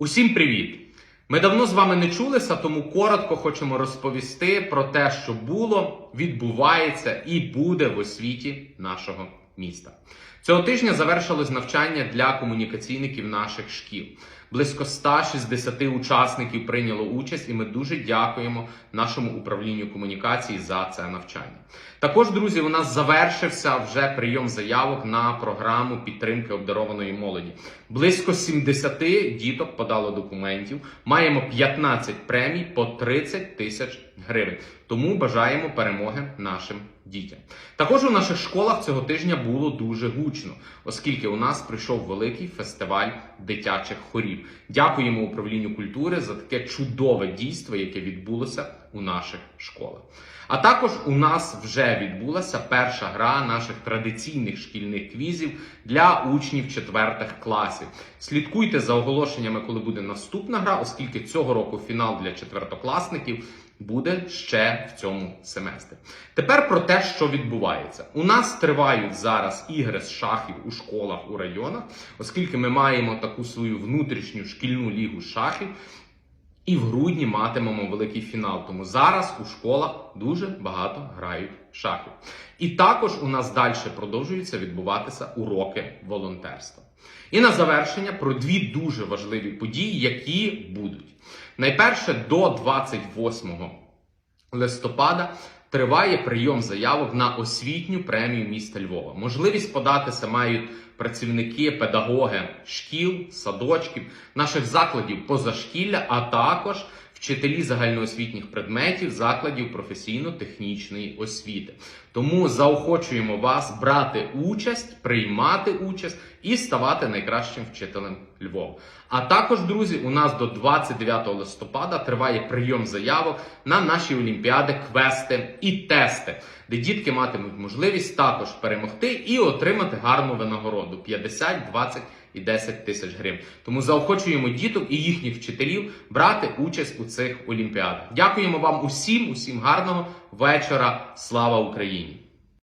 Усім привіт! Ми давно з вами не чулися, тому коротко хочемо розповісти про те, що було, відбувається і буде в освіті нашого міста. Цього тижня завершилось навчання для комунікаційників наших шкіл. Близько 160 учасників прийняло участь, і ми дуже дякуємо нашому управлінню комунікації за це навчання. Також, друзі, у нас завершився вже прийом заявок на програму підтримки обдарованої молоді. Близько 70 діток подало документів. Маємо 15 премій по 30 тисяч гривень. Тому бажаємо перемоги нашим дітям. Також у наших школах цього тижня було дуже гучно, оскільки у нас прийшов великий фестиваль дитячих хорів. Дякуємо управлінню культури за таке чудове дійство, яке відбулося у наших школах. А також у нас вже відбулася перша гра наших традиційних шкільних квізів для учнів четвертих класів. Слідкуйте за оголошеннями, коли буде наступна гра, оскільки цього року фінал для четвертокласників буде ще в цьому семестрі. Тепер про те, що відбувається. У нас тривають зараз ігри з шахів у школах у районах, оскільки ми маємо таку свою внутрішню шкільну лігу шахів. І в грудні матимемо великий фінал. Тому зараз у школах дуже багато грають шахів. І також у нас далі продовжуються відбуватися уроки волонтерства. І на завершення про дві дуже важливі події, які будуть. Найперше, до 28 листопада триває прийом заявок на освітню премію міста Львова. Можливість податися мають працівники, педагоги шкіл, садочків, наших закладів позашкілля, а також вчителі загальноосвітніх предметів закладів професійно-технічної освіти. Тому заохочуємо вас брати участь, приймати участь і ставати найкращим вчителем Львова. А також, друзі, у нас до 29 листопада триває прийом заявок на наші олімпіади, квести і тести, де дітки матимуть можливість також перемогти і отримати гарну винагороду 50, 20 і 10 тисяч гривень. Тому заохочуємо діток і їхніх вчителів брати участь у цих олімпіадах. Дякуємо вам усім, усім гарного вечора. Слава Україні!